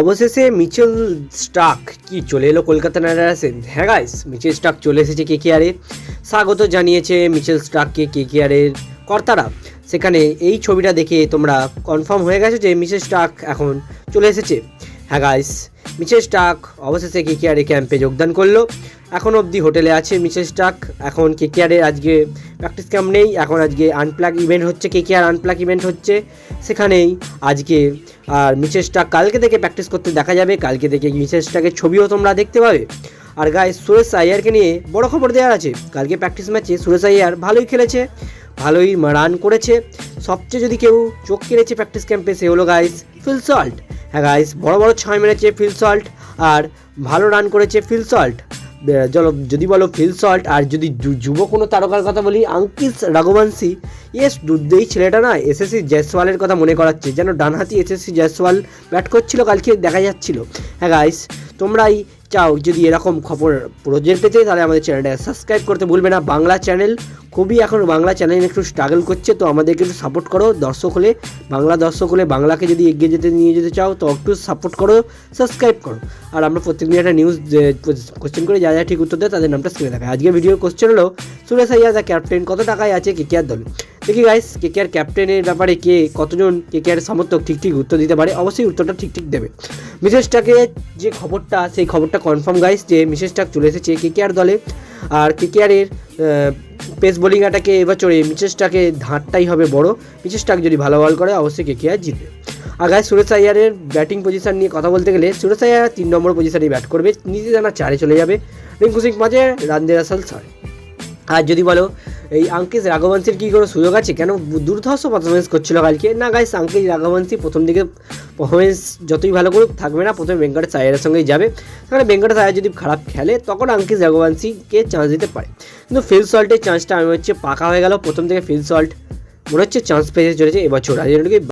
অবশেষে Mitchell Starc কি চলে এলো কলকাতা নাইট রাইডার্সে হ্যাঁ গাইস মিচেল স্টাক চলে এসেছে কে কেআরে স্বাগত জানিয়েছে মিচেল স্টাককে কে কেআরের কর্তারা। সেখানে এই ছবিটা দেখে তোমরা কনফার্ম হয়ে গেছো যে মিচেল স্টাক এখন চলে এসেছে। হ্যাঁ গাইস মিচেল স্টাক অবশেষে কে কেআরে ক্যাম্পে যোগদান করল। এখন অবধি হোটেলে আছে মিচেল টাক। এখন কে কেআরের আজকে প্র্যাকটিস ক্যাম্প নেই। এখন আজকে আনপ্লাগ ইভেন্ট হচ্ছে কে কেআর আনপ্লাগ ইভেন্ট হচ্ছে। সেখানেই আজকে আর মিসেস মিচেসটা কালকে থেকে প্র্যাকটিস করতে দেখা যাবে। কালকে থেকে মিচেসটাকে ছবিও তোমরা দেখতে পাবে। আর গায়ে সুরেশ আইয়ারকে নিয়ে বড় খবর দেওয়ার আছে। কালকে প্র্যাকটিস ম্যাচে সুরেশ আইয়ার ভালোই খেলেছে, ভালোই রান করেছে। সবচেয়ে যদি কেউ চোখ কেড়েছে প্র্যাকটিস ক্যাম্পে সে হলো গাইস ফিল সল্ট হ্যাঁ গাইস বড় বড় ছয় মেরেছে ফিল সল্ট আর ভালো রান করেছে ফিল সল্ট চলো, যদি বলো ফিল সল্ট আর যদি যুব কোনো তারকার কথা বলি আঙ্কিস রাঘবংশী। ইয়েস দুধেই ছেলেটা না এসএসসি জয়সওয়ালের কথা মনে করাচ্ছে, যেন ডানহাতি এসএসসি জয়সওয়াল ব্যাট করছিল, কালকে দেখা যাচ্ছিল। হ্যাঁ গাইস তোমরাই চাও যদি এরকম খবর প্রোজেক্ট পেতে, তাহলে আমাদের চ্যানেলটা সাবস্ক্রাইব করতে ভুলবে না। বাংলা চ্যানেল খুবই এখন বাংলা চ্যানেল একটু স্ট্রাগল করছে, তো আমাদেরকে একটু সাপোর্ট করো। দর্শক হলে, বাংলা দর্শক হলে বাংলাকে যদি এগিয়ে যেতে, নিয়ে যেতে চাও, তো একটু সাপোর্ট করো সাবস্ক্রাইব করো। আর আমরা প্রত্যেকদিন একটা নিউজ কোশ্চেন করে যা যা ঠিক উত্তর দেয়, তাদের নামটা স্ক্রিনে দেখা আজকে ভিডিও কোশ্চেন হলো, সুরেশ আইয়া দ্য ক্যাপ্টেন কত টাকায় আছে কেকেআর দলে? দেখি গাইস কেকেআর ক্যাপ্টেনের ব্যাপারে কে, কতজন কেকেআর সমর্থক ঠিক ঠিক উত্তর দিতে পারে? অবশ্যই উত্তরটা ঠিক ঠিক দেবে। মিসেসটাকে যে খবরটা, সেই খবরটা কনফার্ম গাইস যে মিসেসটাক চলে এসেছে কেকেআর দলে। আর কেকেআরের পেস বোলিং অ্যাটাকে এবছরে মিচেসটাকে ধারটাই হবে বড়। মিচেসটাকে যদি ভালো বল করে, অবশ্যই কেকেআর জিতবে। আর গায়ে সুরেশ আয়ারের ব্যাটিং পজিশন নিয়ে কথা বলতে গেলে, সুরেশ আয়ার তিন নম্বর পজিশানে ব্যাট করবে নিজে জানা চারে চলে যাবে। রিঙ্কু সিং পাঁচে রানদের আসাল ছয়। আর যদি বলো, এই আঙ্কিস রাঘবংশীর কি কোনো সুযোগ আছে? কেন দুর্ধর্ষ পারফরমেন্স করছিল কালকে? না গাইস আঙ্কিস রাঘবংশী প্রথম দিকে পারফরমেন্স যতই ভালো করুক, থাকবে না। প্রথমে বেঙ্কটেশ আয়ারের সঙ্গেই যাবে। সেখানে বেঙ্কটেশ আয়ার যদি খারাপ খেলে, তখন আঙ্কিস রাঘবংশীকে চান্স দিতে পারে। কিন্তু ফিল সল্টের চান্সটা আমি হচ্ছে পাকা হয়ে গেল। প্রথম থেকে ফিল সল্ট মনে হচ্ছে চান্স পেয়ে চলেছে। এবছর আর